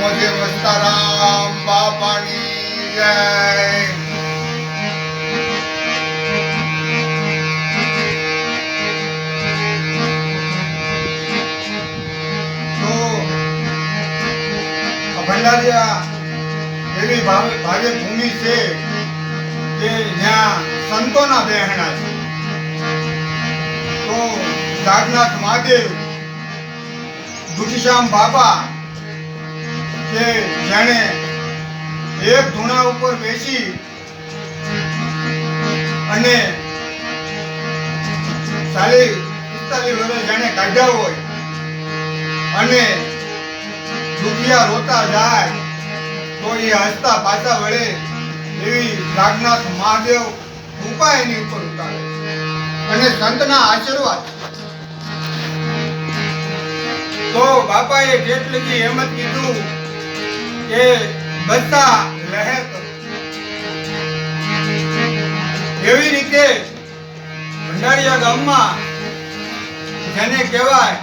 મોજે મસ્તારામ બાપાની જય ભંડારીયા એવી ભાવે ભૂમિ છે કે જ્યાં સંતોના બહેણા છે. તો જાગનાથ મહાદેવ દુટીશ્યામ બાબા કે જેણે એક ધૂણા ઉપર બેસી અને સાલી પિસ્તાલીસ વર્ષ જેણે કાઢ્યા હોય અને દુખિયા રોતા જાય, તો એ હસતા પાછા વળે એવી જાગનાથ મહાદેવ કૃપા એની ઉપર ઉતારે અને સંતના આશીર્વાદ તો બાપાએ ઠેઠ લગી એમ જ કીધું કે બધા લહેર એવી રીતે ભંડારીયા ગામમાં જેને કહેવાય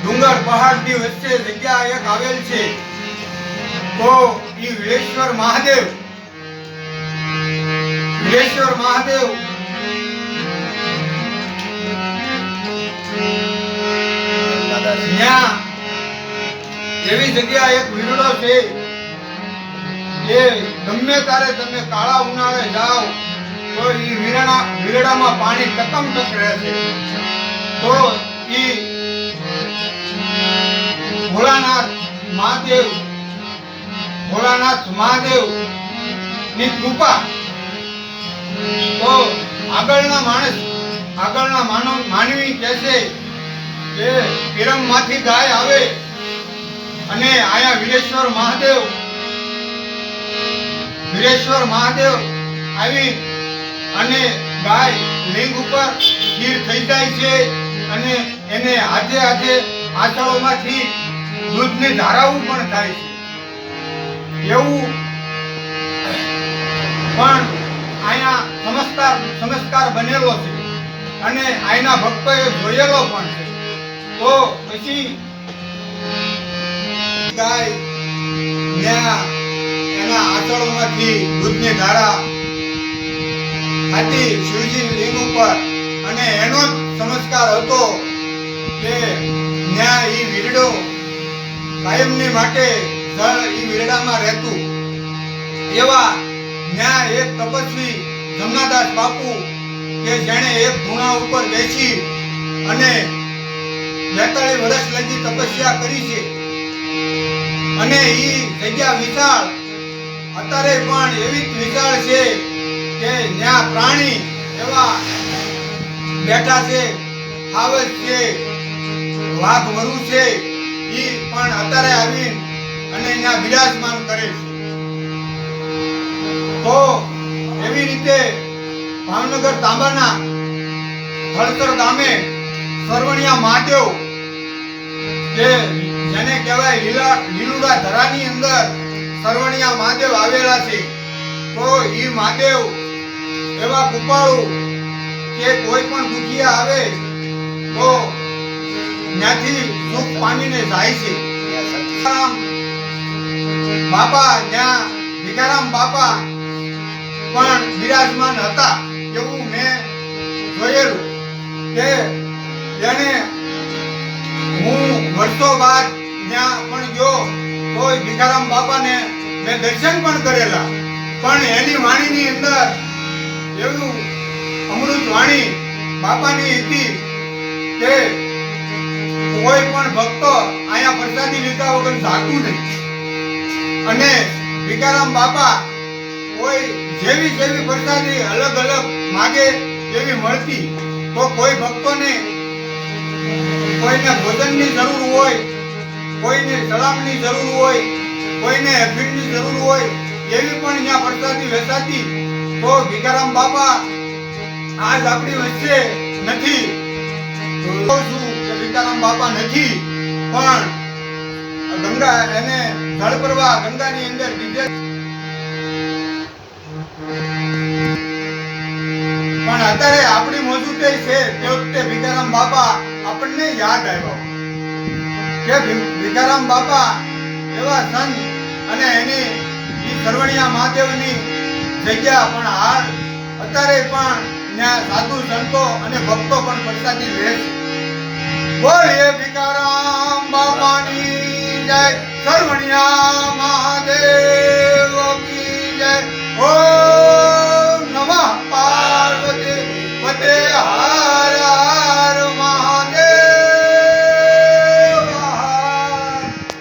ડુંગર પહાડની વચ્ચે જગ્યા એક આવેલ છે, તો ઈ વિરેશ્વર મહાદેવ વિરેશ્વર મહાદેવ. ત્યાં એવી જગ્યા એક વિરડો છે જે ગમે ત્યારે તમે કાળા ઉનાળે જાઓ, તો ઈ વિરણા વિરડામાં પાણી ટકમ ટક રહે છે. તો ઈ ભોળાનાથ મહાદેવ ભોળાનાથ મહાદેવની કૃપા તો આગળના માણસ, આગળના માનવ માનવી કહેશે કે પિરમમાંથી ગાય આવે અને આયા વીરેશ્વર મહાદેવ વીરેશ્વર મહાદેવ આવી અને ગાય લિંગ ઉપર ખીર થઈ જાય છે અને એને આજે આજે આંચળોમાંથી દૂધને ધારાવું પણ થાય છે. એવું પણ સમસ્કાર બનેલો છે અને અહીંના ભક્તોએ જોયેલો પણ છે. તો પછી ગાય ત્યાં એના આંચળોમાંથી દૂધની ધારા ખાતી શિવજી લિંગ ઉપર અને એનો જ સંસ્કાર હતો કે ત્યાં ઈ વીરડો કાયમની માટે જળ ઈ વીરડામાં રહેતું. એવા ત્યાં એક તપસ્વી જમનાદાસ બાપુ કે જેણે એક ધૂણા ઉપર બેસી અને બેતાળીસ વર્ષ લગી તપસ્યા કરી છે. અને એ જગ્યા વિશાળ. અત્યારે પણ એવી જ વિશાળ છે કે ત્યાં પ્રાણી એવા બેઠા છે, હાવજ છે, વાઘ વરુ છે એ પણ અત્યારે આવી અને ત્યાં બિરાજમાન કરે છે. તો એવી રીતે ભાવનગર તાંબાના થળતર ગામે સરવણિયા મહાદેવ, જે જેને કહેવાય લીલા લીલુડા ધરાની અંદર સરવણિયા મહાદેવ આવેલા છે, તો એ મહાદેવ એવા કૃપાળુ કે કોઈ પણ દુખિયા આવે, તો ત્યાંથી દુઃખ પામીને જાય છે. બાપા, ત્યાં ભીખારામ બાપા બિરાજમાન હતા એવું મેં જોયેલું કે જેને હું વર્ષો બાદ જ્યાં પણ ગયો કોઈ ભીખારામ બાપાને મેં દર્શન પણ કરેલા. પણ એની વાણીની અંદર એવું અમૃત વાણી બાપાની હતી કે કોઈ પણ ભક્તો અહીંયા પ્રસાદી લીધા વગર જાતું નહીં. અને ભીખારામ બાપા કોઈ જેવી જેવી પ્રસાદી અલગ અલગ માગે એવી મળતી, તો કોઈ ભક્તોને કોઈને ભોજનની જરૂર હોય, કોઈને સલામની જરૂર હોય, કોઈને હેફીડની જરૂર હોય, એવી પણ ત્યાં પ્રસાદી વેચાતી, તો ભીખારામ બાપા, આજ આપણી વચ્ચે નથી. ભીખારામ બાપા નથી, પણ ગંગા એને જળ પ્રવાહ ગંગાની અંદર બીજે અત્યારે આપણી મોજૂદગી છે તે વખતે ભીખારામ બાપા આપણને યાદ આવ્યો. કે ભિકારામ બાપા એવા સંત અને એની સરવણિયા મહાદેવની જગ્યા પણ હાલ અત્યારે પણ ત્યાં સાધુ સંતો અને ભક્તો પણ પ્રસાદી લે છે. બોલીએ ભીખારામ બાપાની જય. સરવણિયા મહાદેવ.